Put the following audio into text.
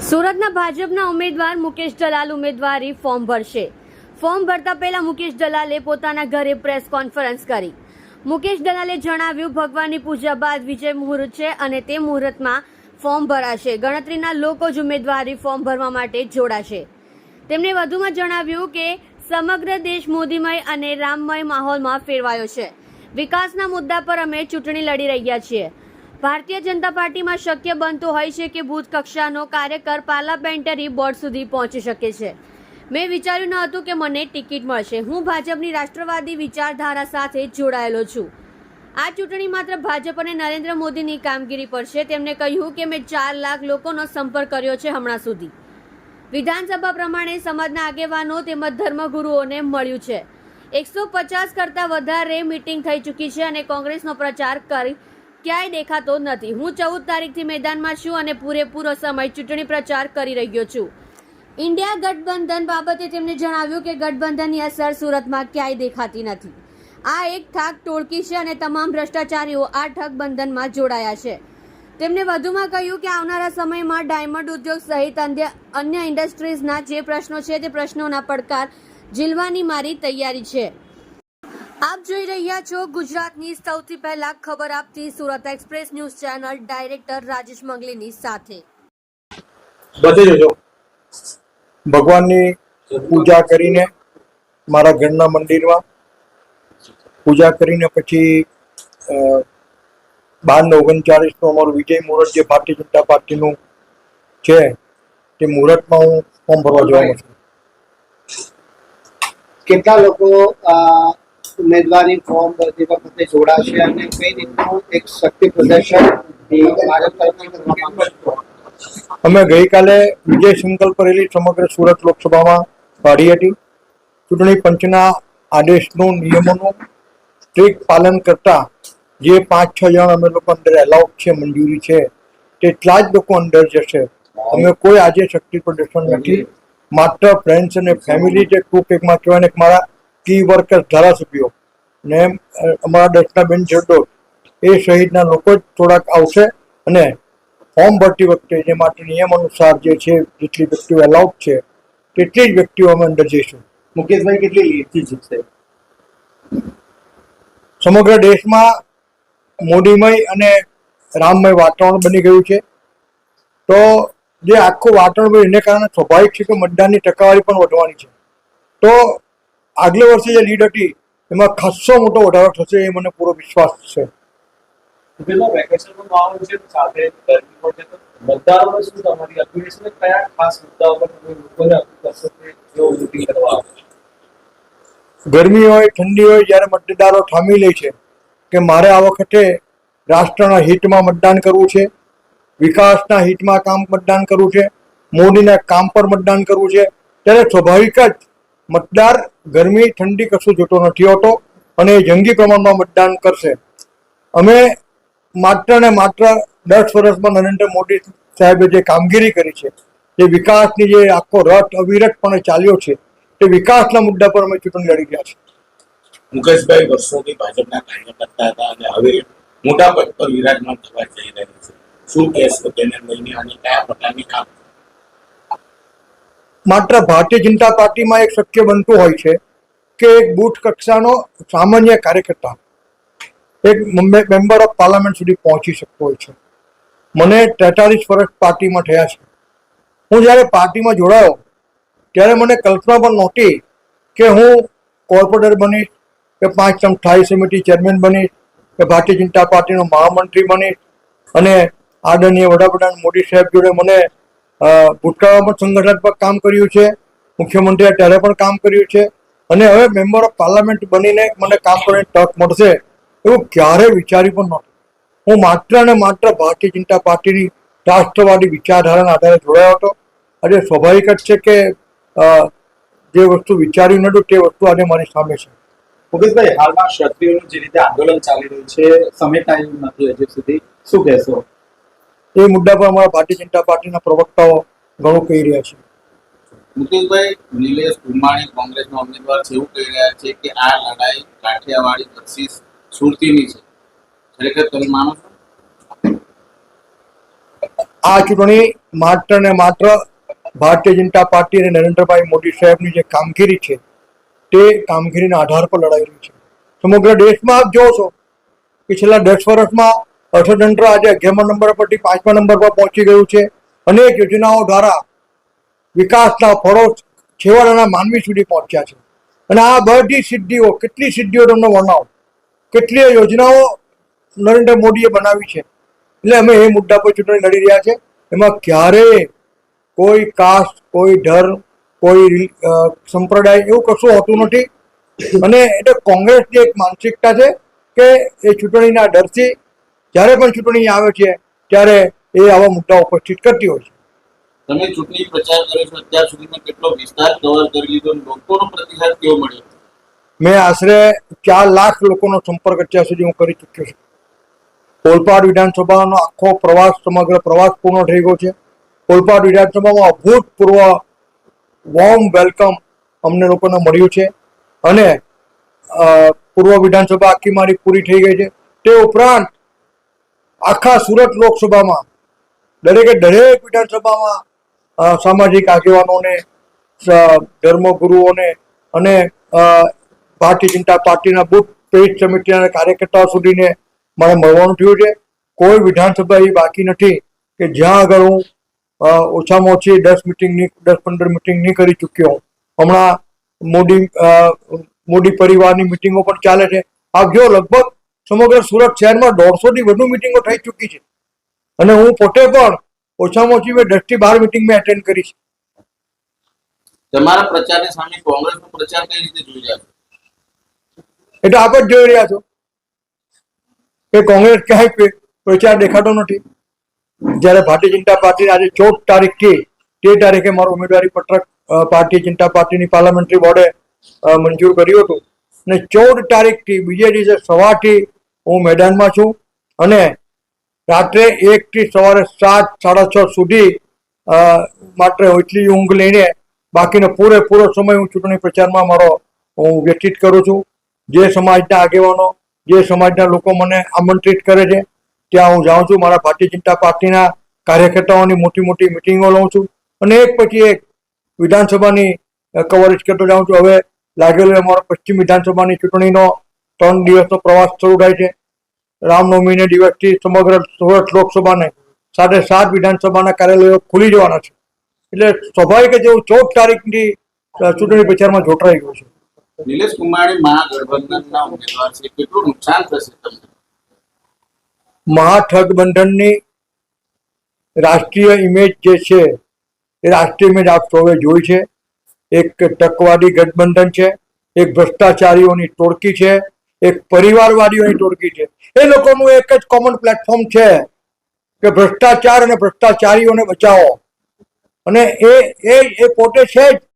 સુરતના ભાજપના ઉમેદવાર મુકેશ દલાલ ઉમેદવારી ફોર્મ ભરશે. ફોર્મ ભરતા પહેલા મુકેશ દલાલે પોતાના ઘરે પ્રેસ કોન્ફરન્સ કરી. મુકેશ દલાલે જણાવ્યું, ભગવાનની પૂજા બાદ વિજય મુહૂર્ત છે અને તે મુહૂર્તમાં ફોર્મ ભરાશે. ગણતરીના લોકો જ ઉમેદવારી ફોર્મ ભરવા માટે જોડાશે. તેમણે વધુમાં જણાવ્યું કે, સમગ્ર દેશ મોદીમય અને રામમય માહોલમાં ફેરવાયો છે. વિકાસના મુદ્દા પર અમે ચૂંટણી લડી રહ્યા છીએ. ભારતીય જનતા પાર્ટીમાં શક્ય બનતું હોય છે કે બૂથ કક્ષાનો કાર્યકર પાર્લામેન્ટરી બોર્ડ સુધી પહોંચી શકે છે. મેં વિચાર્યું ન હતું કે મને ટિકિટ મળશે. હું ભાજપની રાષ્ટ્રવાદી વિચારધારા સાથે જોડાયેલો છું. આ ચૂંટણી માત્ર ભાજપ અને નરેન્દ્ર મોદીની કામગીરી પર છે. તેમણે કહ્યું કે મેં ચાર લાખ લોકોનો સંપર્ક કર્યો છે હમણાં સુધી. વિધાનસભા પ્રમાણે સમાજના આગેવાનો તેમજ ધર્મગુરુઓને મળ્યું છે. એકસો પચાસ કરતાં વધારે મિટિંગ થઈ ચૂકી છે અને કોંગ્રેસનો પ્રચાર કરી ક્યાંય દેખાતો નથી. હું ચૌદ તારીખથી મેદાનમાં છું અને પૂરેપૂરો સમય ચૂંટણી પ્રચાર કરી રહ્યો છું. ઇન્ડિયા ગઠબંધન બાબતે તેમણે જણાવ્યું કે ગઠબંધનની અસર સુરતમાં ક્યાંય દેખાતી નથી. આ એક થાક ટોળકી છે અને તમામ ભ્રષ્ટાચારીઓ આ ઠગબંધનમાં જોડાયા છે. તેમણે વધુમાં કહ્યું કે આવનારા સમયમાં ડાયમંડ ઉદ્યોગ સહિત અન્ય અન્ય ઇન્ડસ્ટ્રીઝના જે પ્રશ્નો છે તે પ્રશ્નોના પડકાર ઝીલવાની મારી તૈયારી છે. આપ જોઈ રહ્યા છો ગુજરાતની સૌથી પહેલા ખબર આપતી Surat express news channel director Rajesh મંગલીની સાથે. બધી જજો ભગવાનની પૂજા કરીને મારા ઘરના મંદિરમાં પૂજા કરીને પછી બાર ને ઓગણચાલીસનું અમારું વિજય મુહૂર્ત જે ભારતીય જનતા પાર્ટીનું છે તે મુહૂર્તમાં હું ફોર્મ ભરવા જવાનો છું. કેટલા લોકો ઉમેદવારી ફોર્મ ભરતી વખતે જોડાશે અને કઈ રીતનું એક શક્તિ પ્રદર્શન અમે ગઈકાલે વિજય સંકલ્પ રેલી સમગ્ર સુરત લોકસભામાં પાડી હતી. ચૂંટણી પંચના આદેશનું, નિયમોનું સ્ટ્રિક્ટ પાલન કરતા જે પાંચ, છ જણ અમે લોકો અંદર એલાઉડ છે, મંજૂરી છે, તેટલા જ લોકો અંદર જશે. અમે કોઈ આજે શક્તિ પ્રદર્શન નથી. માત્ર ફ્રેન્ડ્સ અને ફેમિલી જે ટૂંક એકમાં કહેવાય ને મારા કી વર્કર્સ ધારાસભ્યો ને અમારા દર્શનાબેન છેડો એ સહિતના લોકો જ થોડાક આવશે અને ફોર્મ ભરતી વખતે જે માટે નિયમ અનુસાર જે છે જેટલી વ્યક્તિઓ એલાઉડ છે તેટલી જ વ્યક્તિઓ અમે અંદર જઈશું. મુકેશભાઈ કેટલી લીડથી જીતશે સમગ્ર દેશમાં મોદીમય અને રામમય વાતાવરણ બની ગયું છે. તો જે આખું વાતાવરણ બન્યું એને કારણે સ્વાભાવિક છે કે મતદાનની ટકાવારી પણ વધવાની છે. તો આગલે વર્ષે જે લીડ હતી એમાં ખાસ્સો મોટો વધારો થશે એ મને પૂરો વિશ્વાસ છે. ખાસ ગરમી હોય ઠંડી હોય જ્યારે મતદારો થામી લે છે કે મારે આ વખતે રાષ્ટ્રના હિતમાં મતદાન કરવું છે વિકાસના હિતમાં કામ મતદાન કરવું છે મોદીના કામ પર મતદાન કરવું છે ત્યારે સ્વાભાવિક જ મતદાર ગરમી ઠંડી કશું જોતો નથી હોતો અને જંગી પ્રમાણમાં મતદાન કરશે. અમે માત્ર ને માત્ર દસ વર્ષમાં નરેન્દ્ર મોદી સાહેબે જે કામગીરી કરી છે, જે વિકાસની જે આખો રથ અવિરતપણે ચાલ્યો છે, તે વિકાસના મુદ્દા પર અમે ચૂંટણી લડી રહ્યા છીએ. મુકેશભાઈ વર્ષોથી ભાજપના કાર્યકર્તા હતા અને હવે મોટા પદ પર વિરાજમાન થવા જઈ રહ્યા છે. શું કહેશો તેને લઈને અને કયા પ્રકારની કામ માત્ર ભારતીય જનતા પાર્ટીમાં એક શક્ય બનતું હોય છે કે એક બૂથ કક્ષાનો સામાન્ય કાર્યકર્તા એક મેમ્બર ઓફ પાર્લામેન્ટ સુધી પહોંચી શકતો હોય છે. મને તેતાલીસ વર્ષ પાર્ટીમાં થયા છે. હું જ્યારે પાર્ટીમાં જોડાયો, ત્યારે મને કલ્પના પણ નહોતી કે હું કોર્પોરેટર બનીશ કે પાંચ સમ સ્થાયી સમિતિ ચેરમેન બનીશ કે ભારતીય જનતા પાર્ટીનો મહામંત્રી બનીશ અને આદરણીય વડાપ્રધાન મોદી સાહેબ જોડે મને ભૂતકાળમાં પણ સંગઠનાત્મક કામ કર્યું છે. મુખ્યમંત્રી ત્યારે પણ કામ કર્યું છે. અને હવે મેમ્બર ઓફ પાર્લામેન્ટ બનીને મને કામ કરવાની તક મળશે એવું ક્યારેય વિચાર્યું પણ નહોતું. હું માત્ર ને માત્ર ભારતીય જનતા પાર્ટીની રાષ્ટ્રવાદી વિચારધારાના આધારે જોડાયો હતો. આજે સ્વાભાવિક જ છે કે જે વસ્તુ વિચાર્યું નહોતું તે વસ્તુ આજે મારી સામે છે. મુકેશભાઈ, હાલમાં ક્ષત્રિયોનું જે રીતે આંદોલન ચાલી રહ્યું છે સમેટાયું નથી હજુ સુધી. શું કહેશો? એ મુદ્દા પર અમારા ભારતીય જનતા પાર્ટીના પ્રવક્તાઓ ઘણું કહી રહ્યા છે. મુકેશભાઈ નિલેશ કુમાણી કોંગ્રેસના ઉમેદવાર છે એવું કહી રહ્યા છે કે આ લડાઈ કાઠિયાવાડી વર્સિસ સુરતીની છે. ખરેખર તમે માનો છો? આ ચૂંટણી માત્ર ને માત્ર ભારતીય જનતા પાર્ટી અને નરેન્દ્રભાઈ મોદી સાહેબની જે કામગીરી છે તે કામગીરીના આધાર પર લડાઈ રહી છે. સમગ્ર દેશમાં આપ જો છો કે છેલ્લા દસ વર્ષમાં અર્થતંત્ર આજે અગિયારમા નંબર પરથી પાંચમા નંબર પર પહોંચી ગયું છે. અનેક યોજનાઓ દ્વારા વિકાસના ફળો છેવાડાના માનવી સુધી પહોંચ્યા છે. અને આ બધી સિદ્ધિઓ, કેટલી સિદ્ધિઓ તમને વર્ણવો? કેટલી યોજનાઓ નરેન્દ્ર મોદીએ બનાવી છે. એટલે અમે એ મુદ્દા પર ચૂંટણી લડી રહ્યા છે. એમાં ક્યારેય કોઈ કાસ્ટ, કોઈ ધર્મ કોઈ સંપ્રદાય એવું કશું હોતું નથી. અને એટલે કોંગ્રેસની એક માનસિકતા છે કે એ ચૂંટણીના ડરથી જ્યારે પણ ચૂંટણી આવે છે ત્યારે એ આવા મુદ્દા ઉપસ્થિત કરતી હોય છે. તમે ચૂંટણી પ્રચાર કર્યો છો અત્યાર સુધીમાં કેટલો વિસ્તાર કવર કરી લીધો લોકોનો પ્રતિસાદ કેવો મળ્યો? મેં આશરે ચાર લાખ લોકોનો સંપર્ક અત્યાર સુધી હું કરી ચૂક્યો છું. કોલપાડ વિધાનસભાનો આખો પ્રવાસ સમગ્ર પ્રવાસ પૂર્ણ થઈ ગયો છે. કોલપાડ વિધાનસભામાં અભૂતપૂર્વ વોર્મ વેલકમ અમને લોકોને મળ્યું છે અને પૂર્વ વિધાનસભા આખી મારી પૂરી થઈ ગઈ છે. તે ઉપરાંત આખા સુરત લોકસભામાં, દરેકે દરેક વિધાનસભામાં સામાજિક આગેવાનોને ધર્મગુરુઓને અને ભારતીય જનતા પાર્ટીના બુથ પેજ સમિતિના કાર્યકર્તાઓ સુધીને મારે મળવાનું થયું છે. કોઈ વિધાનસભા એવી બાકી નથી કે જ્યાં આગળ હું ઓછામાં ઓછી દસ મિટિંગની, દસ પંદર મિટિંગ નહીં કરી ચૂક્યો હું હમણાં મોદી મોદી પરિવારની મિટિંગો પણ ચાલે છે. આપ જો લગભગ સમગ્ર સુરત શહેરમાં દોઢસોથી વધુ મિટિંગો થઈ ચૂકી છે. અને હું પોતે પણ ઓછામાં ઓછી મેં દસથી બાર મિટિંગ મેં એટેન્ડ કરી છે. તમારા પ્રચારની સામે કોંગ્રેસનો પ્રચાર કઈ રીતે જોઈ રહ્યા છો? એટલે આપ જ જોઈ રહ્યા છો. કે કોંગ્રેસ ક્યાંય પ્ર- પ્રચાર દેખાતો નથી. જ્યારે ભારતીય જનતા પાર્ટી આજે ચૌદ તારીખથી તે તારીખે મારું ઉમેદવારી પત્રક ભારતીય જનતા પાર્ટીની પાર્લામેન્ટરી બોર્ડે મંજૂર કર્યું હતું. અને ચૌદ તારીખથી બીજે દિવસે સવારથી હું મેદાનમાં છું અને રાત્રે એકથી સવારે સાત, સાડા છ સુધી માત્ર એટલી ઊંઘ લઈને બાકીનો પૂરેપૂરો સમય હું ચૂંટણી પ્રચારમાં મારો, હું વ્યતીત કરું છું. જે સમાજના આગેવાનો, જે સમાજના લોકો મને આમંત્રિત કરે છે, ત્યાં હું જાઉં છું. મારા ભારતીય જનતા પાર્ટીના કાર્યકર્તાઓની મોટી મોટી મિટિંગો લઉં છું. અને એક પછી એક વિધાનસભાની કવરેજ કરતો જાઉં છું. હવે લાગેલો અમારો પશ્ચિમ વિધાનસભાની ચૂંટણીનો ત્રણ દિવસનો પ્રવાસ શરૂ થાય છે. રામનવમીને દિવસથી સમગ્ર સુરત લોકસભાને સાથે સાત વિધાનસભાના કાર્યાલયો ખુલી જવાના છે. એટલે સ્વાભાવિક જ એવું ચૌદ તારીખની ચૂંટણી પ્રચારમાં જોટરાઈ ગયું છે. નિલેશ કુમારી મહાગઠબંધનના ઉમેદવાર છે. કેટલું નુકસાન થશે તમને? મહાઠગબંધનની રાષ્ટ્રીય ઇમેજ જે છે એ રાષ્ટ્રીય ઇમેજ આપ સૌએ જોઈ છે. એક ટકવાદી ગઠબંધન છે. એક ભ્રષ્ટાચારીઓની ટોળકી છે. એક પરિવારવાદીઓની ટોળકી છે. એ લોકોનું એક જ કોમન પ્લેટફોર્મ છે કે ભ્રષ્ટાચાર અને ભ્રષ્ટાચારીઓને બચાવો. અને એ એ પોતે છે જ.